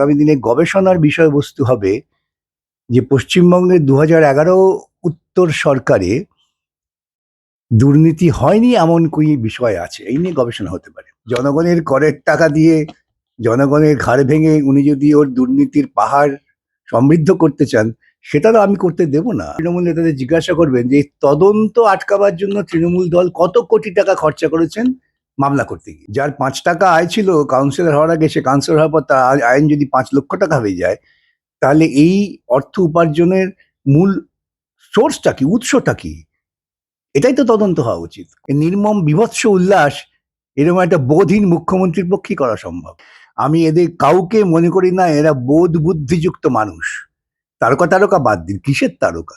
আগামী দিনে গবেষণার বিষয়বস্তু হবে যে পশ্চিমবঙ্গের দু হাজার এগারো উত্তর সরকারে দুর্নীতি হয়নি এমন কোই বিষয় আছে? এই নিয়ে গবেষণা হতে পারে। জনগণের করের টাকা দিয়ে, জনগণের ঘাড় ভেঙে উনি যদি ওর দুর্নীতির পাহাড় সমৃদ্ধ করতে চান, সেটা তো আমি করতে দেব না। তৃণমূল নেতাদের জিজ্ঞাসা করবেন যে তদন্ত আটকাবার জন্য তৃণমূল দল কত কোটি টাকা খরচা করেছেন? মামলা করতে গিয়ে। যার পাঁচ টাকা আয় ছিল কাউন্সিলর হওয়ার আগে সে কাউন্সিলর হওয়ার পর তার আইন যদি পাঁচ লক্ষ টাকা হয়ে যায়, তাহলে এই অর্থ উপার্জনের মূল সোর্সটা কি, উৎসটা কি? এটাই তো তদন্ত হওয়া উচিত। নির্মম, বিভৎস উল্লাস, এরকম একটা বোধহীন মুখ্যমন্ত্রীর পক্ষেই করা সম্ভব। আমি এদের কাউকে মনে করি না, এরা বোধ বুদ্ধিযুক্ত মানুষ। তারকা তারকা বাদ দিন, কিসের তারকা?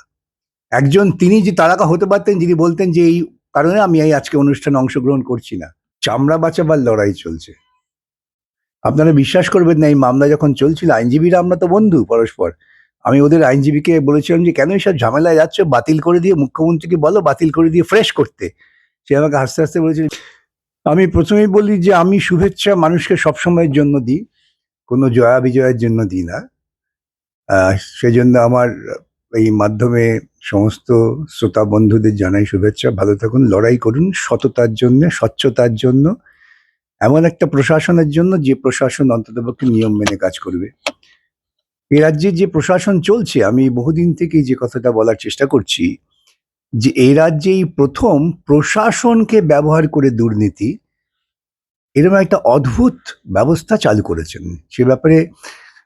একজন তিনি যে তারকা হতে পারতেন, যিনি বলতেন যে এই কারণে আমি এই আজকে অনুষ্ঠানে অংশগ্রহণ করছি না। চামড়া বাঁচাবার লড়াই চলছে। আপনারা বিশ্বাস করবেন না, এই মামলা যখন চলছিল, আইনজীবীরা আমরা তো বন্ধু পরস্পর। আমি ওদের আইনজীবীকে বলেছিলাম যে, কেন এসব ঝামেলায় যাচ্ছ? বাতিল করে দিয়ে মুখ্যমন্ত্রীকে বলো, বাতিল করে দিয়ে ফ্রেশ করতে। সে আমাকে হাসতে হাসতে বলেছিল, আমি প্রথমেই বলি যে, আমি শুভেচ্ছা মানুষকে সবসময়ের জন্য দিই, কোনো জয়া বিজয়ের জন্য দিই না। সেজন্য আমার এই মাধ্যমে সমস্ত শ্রোতা বন্ধুদের জানাই শুভেচ্ছা। ভালো থাকুন, লড়াই করুন সততার জন্য, স্বচ্ছতার জন্য, এমন একটা প্রশাসনের জন্য যে প্রশাসন অন্ততপক্ষে নিয়ম মেনে কাজ করবে। এ রাজ্যে যে প্রশাসন চলছে, আমি বহুদিন থেকেই যে কথাটা বলার চেষ্টা করছি, যে এই রাজ্যেই প্রথম প্রশাসনকে ব্যবহার করে দুর্নীতি এরকম একটা অদ্ভুত ব্যবস্থা চালু করেছেন। সে ব্যাপারে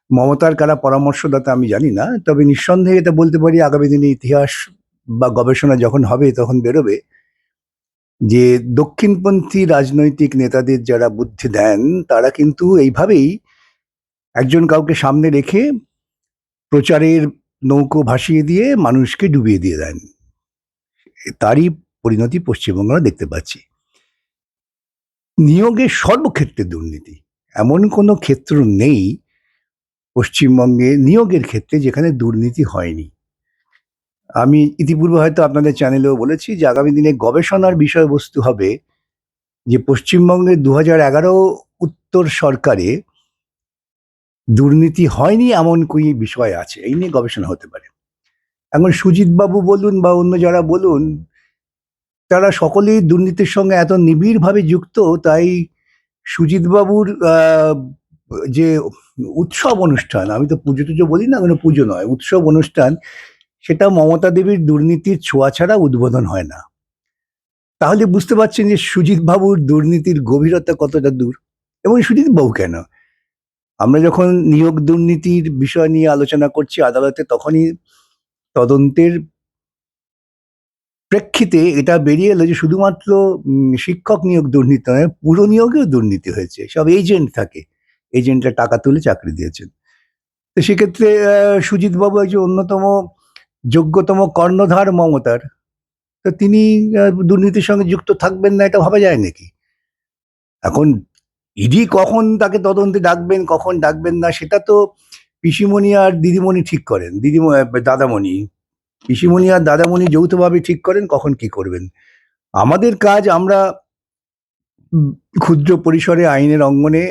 মমতার কারা পরামর্শদাতা আমি জানি না, তবে নিঃসন্দেহে এটা বলতে পারি আগামী দিনে ইতিহাস বা গবেষণা যখন হবে তখন বেরোবে যে দক্ষিণপন্থী রাজনৈতিক নেতাদের যারা বুদ্ধি দেন, তারা কিন্তু এইভাবেই একজন কাউকে সামনে রেখে প্রচারের নৌকো ভাসিয়ে দিয়ে মানুষকে ডুবিয়ে দিয়ে দেন। তারই পরিণতি পশ্চিমবঙ্গ আমরা দেখতে পাচ্ছি। নিয়োগের সর্বক্ষেত্রে দুর্নীতি, এমন কোনো ক্ষেত্র নেই পশ্চিমবঙ্গে নিয়োগের ক্ষেত্রে যেখানে দুর্নীতি হয়নি। আমি ইতিপূর্বে হয়তো আপনাদের চ্যানেলেও বলেছি যে আগামী দিনে গবেষণার বিষয়বস্তু হবে যে পশ্চিমবঙ্গের দু হাজার এগারো উত্তর সরকারে দুর্নীতি হয়নি এমন কোই বিষয় আছে? এই নিয়ে গবেষণা হতে পারে। এখন সুজিতবাবু বলুন বা অন্য যারা বলুন তারা সকলেই দুর্নীতির সঙ্গে এত নিবিড়ভাবে যুক্ত তাই সুজিত বাবুর আহ, যে উৎসব অনুষ্ঠান, আমি তো পুজো টুজো বলি না কোনো পুজো নয়, উৎসব অনুষ্ঠান, সেটা মমতা দেবীর দুর্নীতির ছোঁয়া ছাড়া উদ্বোধন হয় না। তাহলে বুঝতে পারছেন যে সুজিত বাবুর দুর্নীতির গভীরতা কতটা দূর? এবং সুজিত বাবু কেন? আমরা যখন নিয়োগ দুর্নীতির বিষয় নিয়ে আলোচনা করছি আদালতে, তখনই তদন্তের প্রেক্ষিতে এটা বেরিয়ে এলো যে শুধুমাত্র শিক্ষক নিয়োগ দুর্নীতি নয়, পুরো নিয়োগেও দুর্নীতি হয়েছে, সব এজেন্ট থাকে। এজেন্টরা টাকা তুলে চাকরি দিয়েছেন। তো সেক্ষেত্রে আহ, সুজিত বাবু একজন অন্যতম যোগ্যতম কর্ণধার মমতার তো তিনি দুর্নীতির সঙ্গে যুক্ত থাকবেন না এটা ভাবা যায় নাকি? এখন ইডি কখন তাকে তদন্তে ডাকবেন কখন ডাকবেন না সেটা তো পিসিমণি আর দিদিমণি ঠিক করেন। দিদিমণি দাদামণি পিসিমণি আর দাদামণি যৌথভাবে ঠিক করেন কখন কি করবেন। আমাদের কাজ আমরা ক্ষুদ্র পরিসরে আইনের অঙ্গনে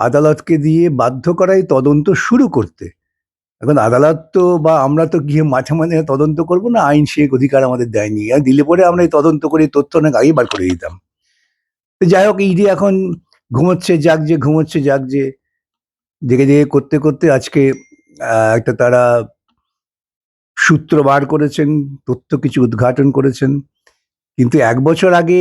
আদালতকে দিয়ে বাধ্য করাই তদন্ত শুরু করতে। এখন আদালত তো বা আমরা তো গিয়ে মাঝে মাঝে তদন্ত করব না, আইন সে অধিকার আমাদের দেয়নি। আর দিলে পরে আমরা এই তদন্ত করে তথ্য অনেক আগেই বার করে দিতাম। তো যাই হোক, ইডি এখন ঘুমোচ্ছে, যাক যে ঘুমোচ্ছে, যাক যে জেগে জেগে করতে করতে আজকে একটা তারা সূত্র বার করেছেন, তথ্য কিছু উদ্ঘাটন করেছেন। কিন্তু এক বছর আগে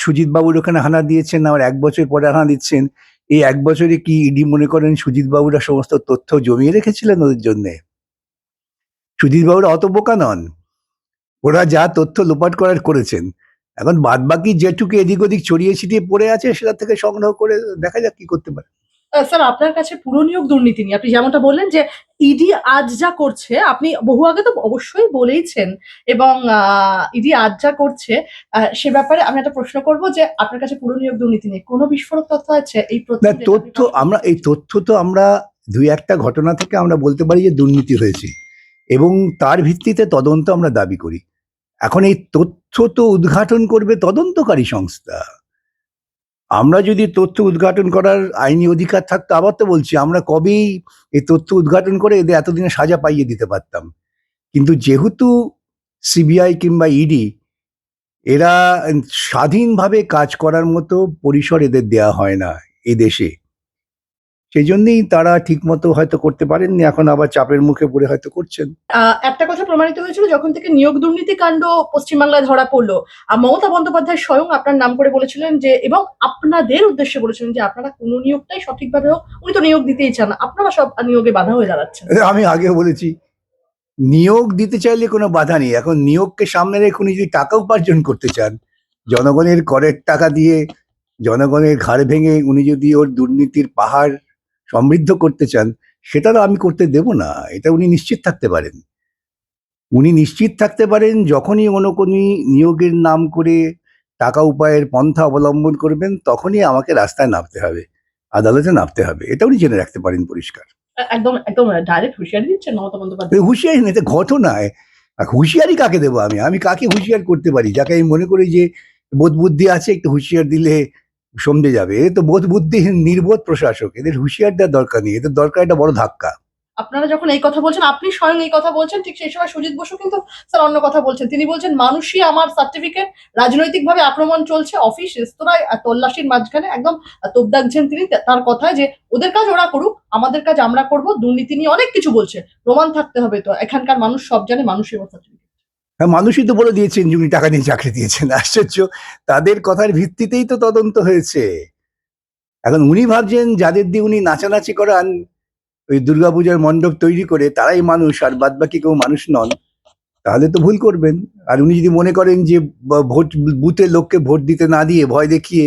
সুজিত বাবুর ওখানে হানা দিয়েছেন, আবার এক বছর পরে হানা দিচ্ছেন। এই এক বছরে কি ইডি মনে করেন সুজিত বাবুরা সমস্ত তথ্য জমিয়ে রেখেছিলেন ওদের জন্যে? সুজিত বাবুরা অত বোকা নন। ওরা যা তথ্য লোপাট করার করেছেন। এখন বাদ বাকি যেটুকু এদিক ওদিক ছড়িয়ে ছিটিয়ে পড়ে আছে সেটা থেকে সংগ্রহ করে দেখা যাক কি করতে পারে। স্যার আপনার কাছে পুরনিয়োগ দুর্নীতি নিয়ে আপনি যেমনটা বললেন যে ইডি আজ যা করছে আপনি বহু আগে তো অবশ্যই বলেইছেন এবং ইডি আজ যা করছে সে ব্যাপারে আমি একটা প্রশ্ন করব যে আপনার কাছে পুরনিয়োগ দুর্নীতি নিয়ে কোনো বিস্ফোরক তথ্য আছে? এই তথ্য আমরা এই তথ্য তো আমরা দুই একটা ঘটনা থেকে আমরা বলতে পারি যে দুর্নীতি হয়েছে এবং তার ভিত্তিতে তদন্ত আমরা দাবি করি। এখন এই তথ্য তো উদ্ঘাটন করবে তদন্তকারী সংস্থা। আমরা যদি তথ্য উদ্ঘাটন করার আইনি অধিকার থাকতো, আবার তো বলছি, আমরা কবেই এই তথ্য উদ্ঘাটন করে এদের এতদিনে সাজা পাইয়ে দিতে পারতাম। কিন্তু যেহেতু সিবিআই কিংবা ইডি এরা স্বাধীনভাবে কাজ করার মতো পরিসর এদের দেয়া হয় না এদেশে দেশে। সেই জন্যই তারা ঠিকমতো হয়তো করতে পারেননি এখন আবার চাপের মুখে পড়ে হয়তো করছেন। একটা কথা প্রমাণিত হয়েছিল যখন থেকে নিয়োগ দুর্নীতি কাণ্ড পশ্চিমবাংলায় ধরা পড়ল মমতা বন্দ্যোপাধ্যায় স্বয়ং আপনার নাম করে বলেছিলেন যে এবং আপনাদের উদ্দেশ্যে বলেছিলেন যে আপনারা কোনো নিয়োগটাই সঠিকভাবে হোক উনি তো নিয়োগ দিতেই চান আপনারা সব নিয়োগে বাধা হয়ে দাঁড়াচ্ছেন। আমি আগে বলেছি নিয়োগ দিতে চাইলে কোনো বাধা নেই এখন নিয়োগকে সামনে রেখে উনি যদি টাকা উপার্জন করতে চান জনগণের করের টাকা দিয়ে জনগণের ঘাড় ভেঙে উনি যদি ওর দুর্নীতির পাহাড় সমৃদ্ধ করতে চান সেটা তো আমি করতে দেব না এটা উনি নিশ্চিত থাকতে পারেন। উনি নিশ্চিত থাকতে পারেন যখনই কোনো কোনো নিয়োগের নাম করে টাকা উপায়ের পন্থা অবলম্বন করবেন তখনই আমাকে রাস্তায় নামতে হবে আদালতে নামতে হবে এটা উনি জেনে রাখতে পারেন পরিষ্কার। একদম একদম ডাইরেক্ট হুঁশিয়ারি দিচ্ছেন মমতা বন্দ্যোপাধ্যায়। হুঁশিয়ারি না এটা ঘটনায় আর হুঁশিয়ারি কাকে দেবো আমি? আমি কাকে হুঁশিয়ার করতে পারি? যাকে আমি মনে করি যে বোধ বুদ্ধি আছে একটু হুঁশিয়ার দিলে সমঝে যাবে, এ তো বোধ বুদ্ধিহীন নির্বোধ প্রশাসক, এদের হুঁশিয়ার দেওয়ার দরকার নেই, এদের দরকার একটা বড় ধাক্কা। আপনারা যখন এই কথা বলছেন, আপনি স্বয়ং এই কথা বলছেন, ঠিক সেই সময় সুজিত বসু কিন্তু স্যার অন্য কথা বলছেন। তিনি বলছেন, মানুষই আমার সার্টিফিকেট রাজনৈতিকভাবে আক্রমণ চলছে, অফিস, রেস্তোরাঁয় তল্লাশির মাঝখানে একদম তোপ দাগছেন তিনি তার কথায় যে, ওদের কাজ ওরা করুক, আমাদের কাজ আমরা করব, দুর্নীতি নিয়ে অনেক কিছু বলছে, প্রমাণ থাকতে হবে তো, এখানকার মানুষ সব জানে মানুষই আমার সার্টিফিকেট মানুষই তো বলে দিয়েছেন যে উনি টাকা নিয়ে চাকরি দিয়েছেন। আশ্চর্য। তাদের কথার ভিত্তিতেই তো তদন্ত হয়েছে। এখন উনি ভাবছেন, যাদের দিয়ে উনি নাচানাচি করান, ওই দুর্গাপূজার মণ্ডপ তৈরি করে তারাই মানুষ, আর বাদ বাকি কেউ মানুষ নন, তাহলে তো ভুল করবেন। আর উনি যদি মনে করেন যে ভোট বুথে লোককে ভোট দিতে না দিয়ে ভয় দেখিয়ে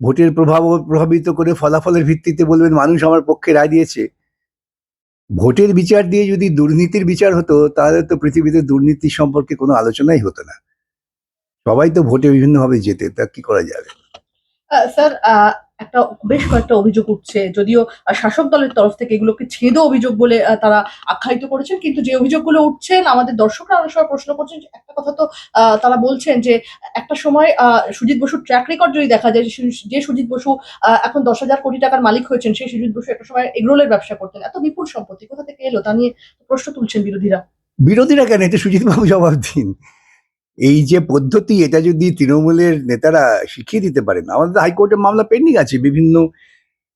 ভোটের প্রভাব, প্রভাবিত করে ফলাফলের ভিত্তিতে বলবেন, মানুষ আমার পক্ষে রায় দিয়েছে। ভোটের বিচার দিয়ে যদি দুর্নীতির বিচার হতো, তাহলে তো পৃথিবীতে দুর্নীতি সম্পর্কে কোনো আলোচনাই হতো না। সবাই তো ভোটে বিভিন্নভাবে যেতে তা কি করা যাবে? স্যার একটা বেশ কয়েকটা অভিযোগ উঠছে। যদিও শাসক দলের তরফ থেকে এগুলোকে ছেদ অভিযোগ বলে তারা আখ্যায়িত করেছেন। কিন্তু যে অভিযোগগুলো উঠছেন, আমাদের দর্শকরা অনেক সময় প্রশ্ন করছেন একটা কথা তো তারা বলছেন যে, একটা সময় সুজিত বসুর ট্র্যাক রেকর্ড যদি দেখা যায়, যে সুজিত বসু এখন দশ হাজার কোটি টাকার মালিক হয়েছেন, সেই সুজিত বসু একটা সময় এগরোলের ব্যবসা করতেন। এত বিপুল সম্পত্তি, কোথা থেকে এলো? তা নিয়ে প্রশ্ন তুলছেন বিরোধীরা। বিরোধীরা কেন? এটা সুজিতবাবু জবাব দিন। এই যে পদ্ধতি, এটা যদি তৃণমূলের নেতারা শিখিয়ে দিতে পারেন, আমাদের হাইকোর্টের মামলা পেন্ডিং আছে, বিভিন্ন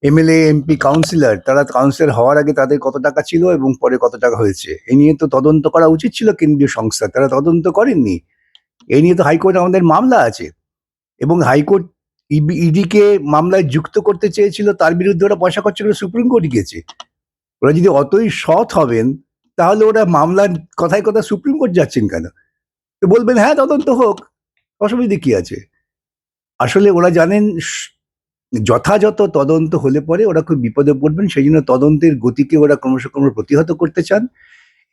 এমএলএ, এমপি, কাউন্সিলর, তারা কাউন্সিলর হওয়ার আগে তাদের কত টাকা ছিল এবং পরে কত টাকা হয়েছে, এ নিয়ে তো তদন্ত করা উচিত ছিল কেন্দ্রীয় সংস্থা, তারা তদন্ত করেননি। এই নিয়ে তো হাইকোর্টে আমাদের মামলা আছে এবং হাইকোর্ট ইডিকে মামলায় যুক্ত করতে চেয়েছিল, তার বিরুদ্ধে ওরা পয়সা খরচা করে সুপ্রিম কোর্টে গেছে ওরা যদি অতই সৎ হবেন, তাহলে ওরা মামলার কথায় কথা সুপ্রিম কোর্ট যাচ্ছেন কেন? তো বলবেন হ্যাঁ তদন্ত হোক। অসুবিধে কি আছে? আসলে ওরা জানেন যথাযথ তদন্ত হলে পরে ওরা খুব বিপদে পড়বেন। সেই জন্য তদন্তের গতিকে ওরা ক্রমশ ক্রমশ প্রতিহত করতে চান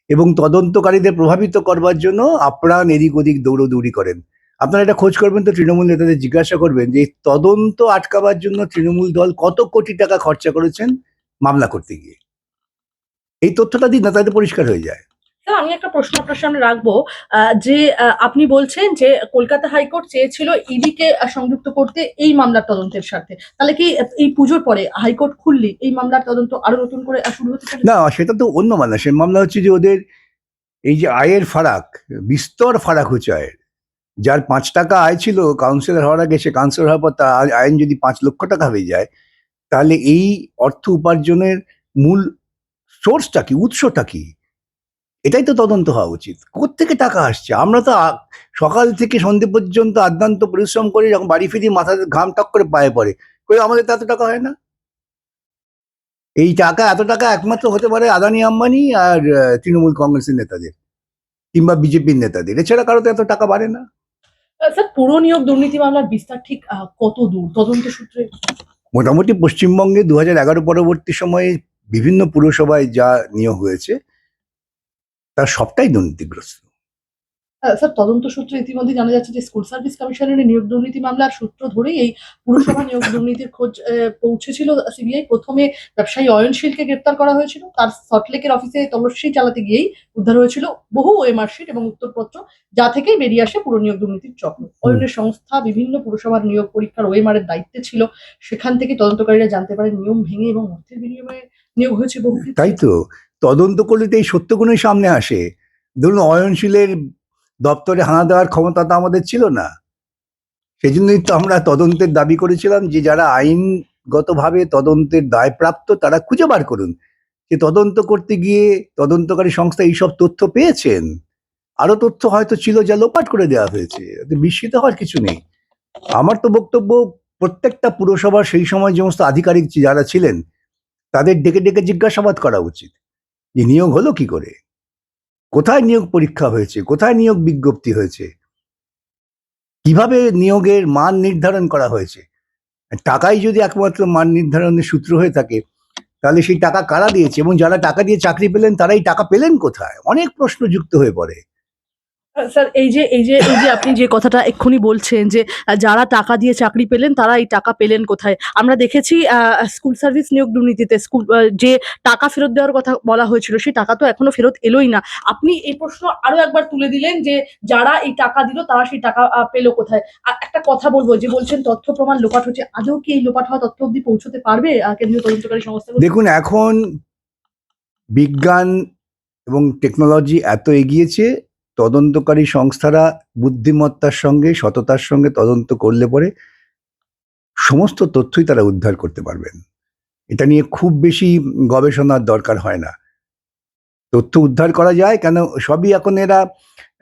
এবং তদন্তকারীদের প্রভাবিত করবার জন্য আপ্রাণ এদিক ওদিক দৌড়দৌড়ি করেন। আপনারা এটা খোঁজ করবেন তো তৃণমূল নেতাদের জিজ্ঞাসা করবেন যে তদন্ত আটকাবার জন্য তৃণমূল দল কত কোটি টাকা খরচা করেছেন? মামলা করতে গিয়ে। এই তথ্যটা দিন না তাতে পরিষ্কার হয়ে যায়। আমি একটা প্রশ্ন আপনার সামনে রাখব যে আপনি বলছেন যে, কলকাতা হাইকোর্ট চেয়েছিল ইডিকে সংযুক্ত করতে এই মামলার তদন্তের স্বার্থে। তাহলে কি এই পুজোর পরে হাইকোর্ট খুললি এই মামলার তদন্ত আরও নতুন করে শুরু হতে পারে না, সেটা তো অন্য মামলা। সে মামলা হচ্ছে যে ওদের এই যে আয়ের ফারাক, বিস্তর ফারাক হচ্ছে আয়ের। যার পাঁচ টাকা আয় ছিল, কাউন্সিলর হওয়ার আগে সে কাউন্সিলর হওয়ার পর তার আইন যদি পাঁচ লক্ষ টাকা হয়ে যায়, তাহলে এই অর্থ উপার্জনের মূল সোর্সটা কি, উৎসটা কি? এটাই তো তদন্ত হওয়া উচিত। কোত্থেকে টাকা আসছে? আমরা তো সকাল থেকে সন্ধে পর্যন্ত আদ্যান্ত পরিশ্রম করে যখন বাড়ি ফিরি মাথা ঘাম টক করে পায়ে পড়ে। কই আমাদের তো এত টাকা হয় না? এই টাকা এত টাকা একমাত্র হতে পারে আদানি আম্বানি আর তৃণমূল কংগ্রেসের নেতাদের কিংবা বিজেপির নেতাদের। এছাড়া কারও তো এত টাকা বাড়ে না। স্যার পুরো নিয়োগ দুর্নীতি মামলার বিস্তার ঠিক কত দূর? তদন্ত সূত্রে? মোটামুটি পশ্চিমবঙ্গে দু হাজার এগারো পরবর্তী সময়ে বিভিন্ন পুরসভায় যা নিয়োগ হয়েছে তার সবটাই দুর্নীতিগ্রস্ত। স্যার তদন্ত সূত্রে ইতিমধ্যে জানা যাচ্ছে যে স্কুল সার্ভিস কমিশনের নিয়োগ দুর্নীতি মামলার সূত্র ধরেই এই পুরসভা নিয়োগ দুর্নীতির খোঁজ পৌঁছেছিল সিবিআই। প্রথমে ব্যবসায়ী অয়নশীলকে গ্রেপ্তার করা হয়েছিল। তার সল্টলেকের অফিসে তল্লাশি চালাতে গিয়েই উদ্ধার হয়েছিল বহু ওএমআর শিট এবং উত্তরপত্র যা থেকেই বেরিয়ে আসে পুরো নিয়োগ দুর্নীতির চক্র। অয়নের সংস্থা বিভিন্ন পুরসভার নিয়োগ পরীক্ষার ওএমআর এর দায়িত্বে ছিল। সেখান থেকে তদন্তকারীরা জানতে পারে নিয়ম ভেঙে এবং অর্থের বিনিময়ে নিয়োগ হয়েছে বহু তাই তো। তদন্ত করলে তো এই সত্যগুণই সামনে আসে। ধরুন অয়নশীলের দপ্তরে হানা দেওয়ার ক্ষমতা তো আমাদের ছিল না। সেই জন্যই তো আমরা তদন্তের দাবি করেছিলাম যে যারা আইনগতভাবে তদন্তের দায়প্রাপ্ত তারা খুঁজে বার করুন। যে তদন্ত করতে গিয়ে তদন্তকারী সংস্থা এইসব তথ্য পেয়েছেন। আরও তথ্য হয়তো ছিল যা লোপাট করে দেওয়া হয়েছে। বিস্মিত হওয়ার কিছু নেই। আমার তো বক্তব্য প্রত্যেকটা পুরসভার সেই সময় যে সমস্ত আধিকারিক যারা ছিলেন, তাদের ডেকে ডেকে জিজ্ঞাসাবাদ করা উচিত। যে নিয়োগ হলো কি করে? কোথায় নিয়োগ পরীক্ষা হয়েছে? কোথায় নিয়োগ বিজ্ঞপ্তি হয়েছে? কীভাবে নিয়োগের মান নির্ধারণ করা হয়েছে? টাকাই যদি একমাত্র মান নির্ধারণের সূত্র হয়ে থাকে, তাহলে সেই টাকা কারা দিয়েছে? এবং যারা টাকা দিয়ে চাকরি পেলেন তারাই টাকা পেলেন কোথায়? অনেক প্রশ্ন যুক্ত হয়ে পড়ে। স্যার, এই যে এই যে এই যে আপনি যে কথাটা এক্ষুনি বলছেন যে যারা টাকা দিয়ে চাকরি পেলেন, তারা এই টাকা পেলেন কোথায়? আমরা দেখেছি স্কুল সার্ভিস নিয়োগ দুর্নীতিতে স্কুল যে টাকা ফেরত দেওয়ার কথা বলা হয়েছিল, সেই টাকা তো এখনও ফেরত এলোই না। আপনি এই প্রশ্ন আরও একবার তুলে দিলেন যে, যারা এই টাকা দিল, তারা সেই টাকা পেল কোথায়? আর একটা কথা বলব, যে বলছেন তথ্য প্রমাণ লোপাট হচ্ছে, আদৌ কি এই লোপাট হওয়া তথ্য অব্দি পৌঁছতে পারবে কেন্দ্রীয় তদন্তকারী সংস্থাগুলো দেখুন, এখন বিজ্ঞান এবং টেকনোলজি এত এগিয়েছে তদন্তকারী সংস্থারা বুদ্ধিমত্তার সঙ্গে, সততার সঙ্গে তদন্ত করলে পরে সমস্ত তথ্যই তারা উদ্ধার করতে পারবেন। এটা নিয়ে খুব বেশি গবেষণার দরকার হয় না। তথ্য উদ্ধার করা যায়, কেন সবই এখন এরা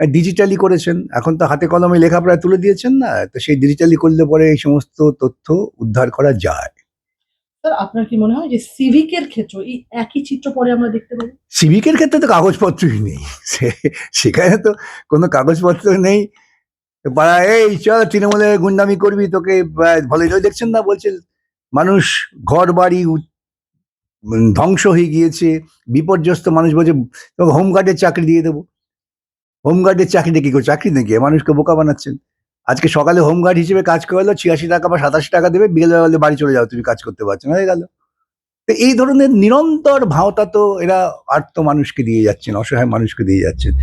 ডিজিটালি করেছেন। এখন তো হাতে কলমে লেখাপড়া তুলে দিয়েছেন না, তো সেই ডিজিটালি করলে পরে এই সমস্ত তথ্য উদ্ধার করা যায়। স্যার আপনার কি মনে হয় যে সিভিকের ক্ষেত্রে এই একই চিত্র পরে আমরা দেখতে পাবো সিভিকের ক্ষেত্রে তো কাগজপত্রই নেই। সেখানে তো কোনো কাগজপত্র নেই। পাড়া, এই, চল তৃণমূলে গুন্ডামি করবি তোকে ভালো দেখছেন না? বলছে, মানুষ ঘর বাড়ি ধ্বংস হয়ে গিয়েছে। বিপর্যস্ত মানুষ বলছে, তোকে হোমগার্ডের চাকরি দিয়ে দেবো। হোমগার্ডের চাকরিটা কি করে চাকরি নাকি? মানুষকে বোকা বানাচ্ছেন। আজকে সকালে হোমগার্ড হিসেবে কাজ করে হলো ছিয়াশি টাকা বা সাতাশি টাকা দেবে বিকেলবেলা বলে বাড়ি চলে যাও, তুমি কাজ করতে পারছ হয়ে গেল। তো এই ধরনের নিরন্তর ভাওতা তো এরা আর্ত মানুষকে দিয়ে যাচ্ছেন, অসহায় মানুষকে দিয়ে যাচ্ছেন।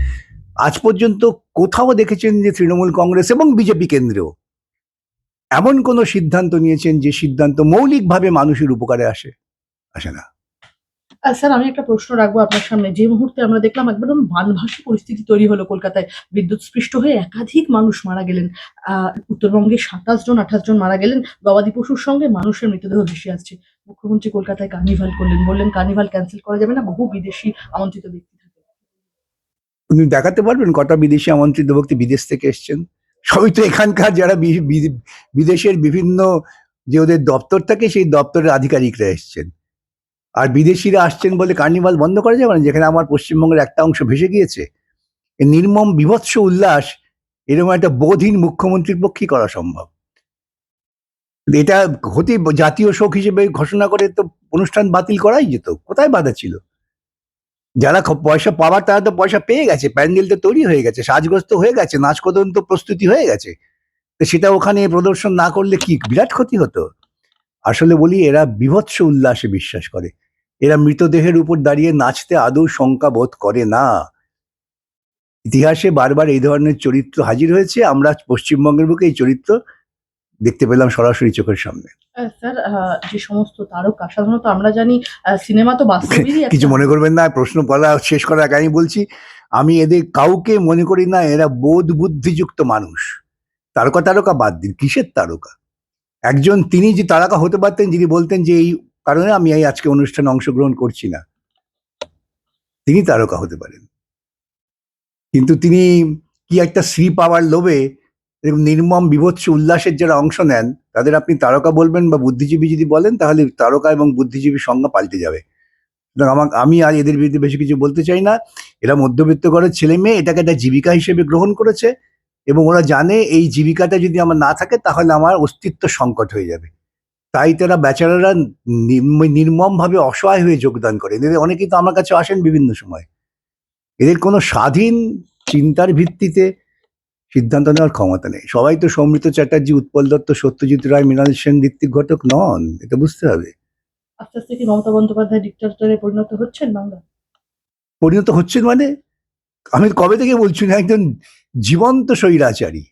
আজ পর্যন্ত কোথাও দেখেছেন যে তৃণমূল কংগ্রেস এবং বিজেপি কেন্দ্রেও এমন কোনো সিদ্ধান্ত নিয়েছেন যে সিদ্ধান্ত মৌলিকভাবে মানুষের উপকারে আসে আসে না। স্যার, আমি একটা প্রশ্ন রাখব আপনার সামনে। যে মুহূর্তে আমরা দেখলাম একদম বানভাসী পরিস্থিতি তৈরি হলো কলকাতায়, বিদ্যুৎ স্পৃষ্ট হয়ে একাধিক মানুষ মারা গেলেন। উত্তরবঙ্গে সাতাশ জন, আঠাশ জন মারা গেলেন। গবাদি পশুর সঙ্গে মানুষের মৃতদেহ ভেসে আসছে। মুখ্যমন্ত্রী কলকাতায় কার্নিভাল করলেন, বললেন কার্নিভাল ক্যান্সেল করা যাবে না, বহু বিদেশি আমন্ত্রিত ব্যক্তি থাকে উনি দেখাতে পারবেন কটা বিদেশি আমন্ত্রিত ব্যক্তি বিদেশ থেকে এসছেন। সবই তো এখানকার যারা বিদেশের বিভিন্ন যে ওদের দপ্তর থাকে, সেই দপ্তরের আধিকারিকরা এসছেন। আর বিদেশিরা আসছেন বলে কার্নিভাল বন্ধ করা যাবে না? যেখানে আমার পশ্চিমবঙ্গের একটা অংশ ভেসে গিয়েছে। নির্মম, বিভৎস উল্লাস এরকম একটা বোধহীন মুখ্যমন্ত্রীর পক্ষেই করা সম্ভব। এটা হতে জাতীয় শোক হিসেবে ঘোষণা করে তো অনুষ্ঠান বাতিল করাই যেত। কোথায় বাধা ছিল? যারা পয়সা পাওয়ার তারা তো পয়সা পেয়ে গেছে। প্যান্ডেল তো তৈরি হয়ে গেছে সাজগ্রস্ত হয়ে গেছে তো প্রস্তুতি হয়ে গেছে। তো সেটা ওখানে প্রদর্শন না করলে কি বিরাট ক্ষতি হতো? আসলে বলি, এরা বিভৎস উল্লাসে বিশ্বাস করে। এরা মৃতদেহের উপর দাঁড়িয়ে নাচতে আদৌ শঙ্কা বোধ করে না। ইতিহাসে বারবার এই ধরনের চরিত্র হাজির হয়েছে। আমরা পশ্চিমবঙ্গের বুকে এই চরিত্র দেখতে পেলাম সরাসরি চোখের সামনে। স্যার যে সমস্ত তারকা সাধারণত আমরা জানি সিনেমা তো বাস্তবেরই কিছু মনে করবেন না প্রশ্ন বলা শেষ করার আগে আমি বলছি আমি এদের কাউকে মনে করি না এরা বোধ বুদ্ধিযুক্ত মানুষ। তারকা তারকা বাদ দিন কিসের তারকা? একজন তিনি যে তারকা হতে পারতেন যিনি বলতেন যে এই কারণে আমি এই আজকে অনুষ্ঠানে অংশগ্রহণ করছি না। তিনি তারকা হতে পারেন। কিন্তু তিনি কি একটা শ্রী পাওয়ার লোভে এরকম নির্মম, বিভৎস উল্লাসের যারা অংশ নেন, তাদের আপনি তারকা বলবেন বা বুদ্ধিজীবী যদি বলেন, তাহলে তারকা এবং বুদ্ধিজীবীর সংজ্ঞা পাল্টে যাবে। আমার আমি আর এদের বিরুদ্ধে বেশি কিছু বলতে চাই না। এরা মধ্যবিত্ত ঘরের ছেলে মেয়ে, এটাকে একটা জীবিকা হিসেবে গ্রহণ করেছে এবং ওরা জানে এই জীবিকাটা যদি আমার না থাকে, তাহলে আমার অস্তিত্ব সংকট হয়ে যাবে। তাই তারা বেচারারা নির্মমভাবে অসহায় হয়ে যোগদান করে। এদের অনেকেই তো আমার কাছে আসেন বিভিন্ন সময়। এদের কোনো স্বাধীন চিন্তার ভিত্তিতে সিদ্ধান্ত নেওয়ার ক্ষমতা নেই। সবাই তো সৌমিত্র চ্যাটার্জি উৎপল দত্ত সত্যজিৎ রায় মৃণাল সেন ঋত্বিক ঘটক নন। এটা বুঝতে হবে। আস্তে আস্তে কি মমতা বন্দ্যোপাধ্যায় ডিক্টাটরে পরিণত হচ্ছেন বাংলা? পরিণত হচ্ছেন মানে? আমি কবে থেকে বলছি না? একজন জীবন্ত স্বৈরাচারী।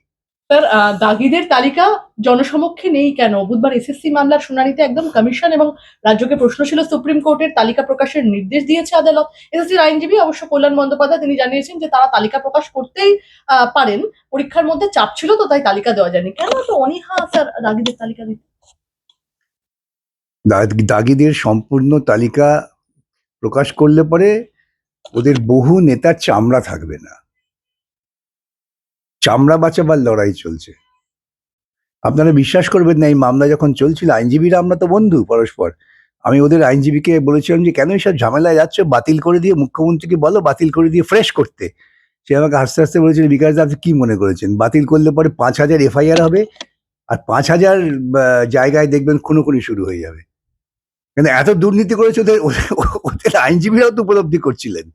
আহ, দাগিদের তালিকা জনসমক্ষে নেই কেন? বুধবার এসএসসি মামলার শুনানিতে একদম কমিশন এবং রাজ্যকে প্রশ্ন ছিল সুপ্রিম কোর্টের তালিকা প্রকাশের নির্দেশ দিয়েছে আদালত। এসএসসির আইনজীবী অবশ্য কল্যাণ বন্দ্যোপাধ্যায় তিনি জানিয়েছেন যে তারা তালিকা প্রকাশ করতেই পারেন। পরীক্ষার মধ্যে চাপ ছিল তো তাই তালিকা দেওয়া যায়নি। কেন তো অনীহা স্যার দাগিদের তালিকা দিতে? দাগিদের সম্পূর্ণ তালিকা প্রকাশ করলে পরে ওদের বহু নেতার চামড়া থাকবে না। চামড়া বাঁচাবার লড়াই চলছে। আপনারা বিশ্বাস করবেন না, এই মামলা যখন চলছিল, আইনজীবীরা আমরা তো বন্ধু পরস্পর। আমি ওদের আইনজীবীকে বলেছিলাম যে, কেন এইসব ঝামেলায় যাচ্ছ? বাতিল করে দিয়ে, মুখ্যমন্ত্রীকে বলো বাতিল করে দিয়ে ফ্রেশ করতে। সে আমাকে আস্তে আস্তে বলেছিল, বিকাশ দা, আপনি কি মনে করেছেন? বাতিল করলে পরে পাঁচ হাজার এফআইআর হবে আর পাঁচ হাজার জায়গায় দেখবেন খুনো খুনি শুরু হয়ে যাবে। কিন্তু এত দুর্নীতি করেছে ওদের- ওদের আইনজীবীরাও তো উপলব্ধি করছিলেন।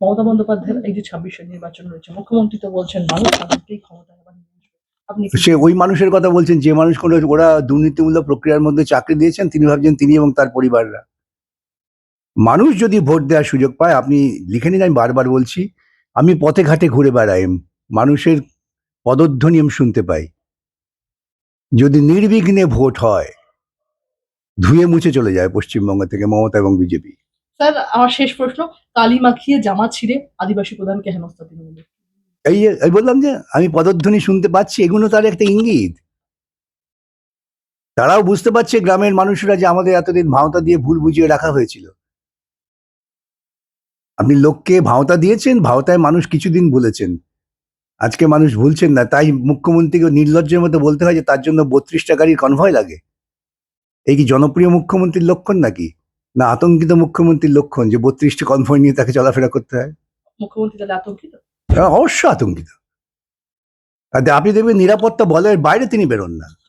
মমতা বন্দ্যোপাধ্যায়ের এই যে ছাব্বিশের নির্বাচন রয়েছে, মুখ্যমন্ত্রী তো বলছেন মানুষ তাদেরকেই ক্ষমতা সে ওই মানুষের কথা বলছেন, যে মানুষ কোনো ওরা দুর্নীতিমূলক প্রক্রিয়ার মধ্যে চাকরি দিয়েছেন, তিনি ভাবছেন তিনি এবং তার পরিবাররা। মানুষ যদি ভোট দেওয়ার সুযোগ পায়, আপনি লিখে নিন, আমি বারবার বলছি, আমি পথে ঘাটে ঘুরে বেড়াই, মানুষের পদধ্বনি আমি শুনতে পাই। যদি নির্বিঘ্নে ভোট হয়, ধুয়ে মুছে চলে যায় পশ্চিমবঙ্গ থেকে মমতা এবং বিজেপি। স্যার, আমার শেষ প্রশ্ন, কালি মাখিয়ে জামা ছিঁড়ে আদিবাসী প্রধানকে হেনস্থা এই বললাম যে, আমি পদধ্বনি শুনতে পাচ্ছি, এগুলো তার একটা ইঙ্গিত। তারাও বুঝতে পারছে গ্রামের মানুষরা যে আমাদের এতদিন ভাওতা দিয়ে ভুল বুঝিয়ে রাখা হয়েছিল। আপনি লোককে ভাওতা দিয়েছেন, ভাওতায় মানুষ কিছুদিন বলেছেন। আজকে মানুষ ভুলছেন না, তাই মুখ্যমন্ত্রীকে নির্লজ্জের মতো বলতে হয় যে, তার জন্য বত্রিশটা গাড়ির কনভয় লাগে। এই কি জনপ্রিয় মুখ্যমন্ত্রীর লক্ষণ নাকি? না আতঙ্কিত মুখ্যমন্ত্রীর লক্ষণ যে বত্রিশটি কনভয় নিয়ে তাকে চলাফেরা করতে হয়। মুখ্যমন্ত্রী তাহলে আতঙ্কিত? হ্যাঁ, অবশ্য আতঙ্কিত। আপনি দেখবেন নিরাপত্তা বলের বাইরে তিনি বেরোন না।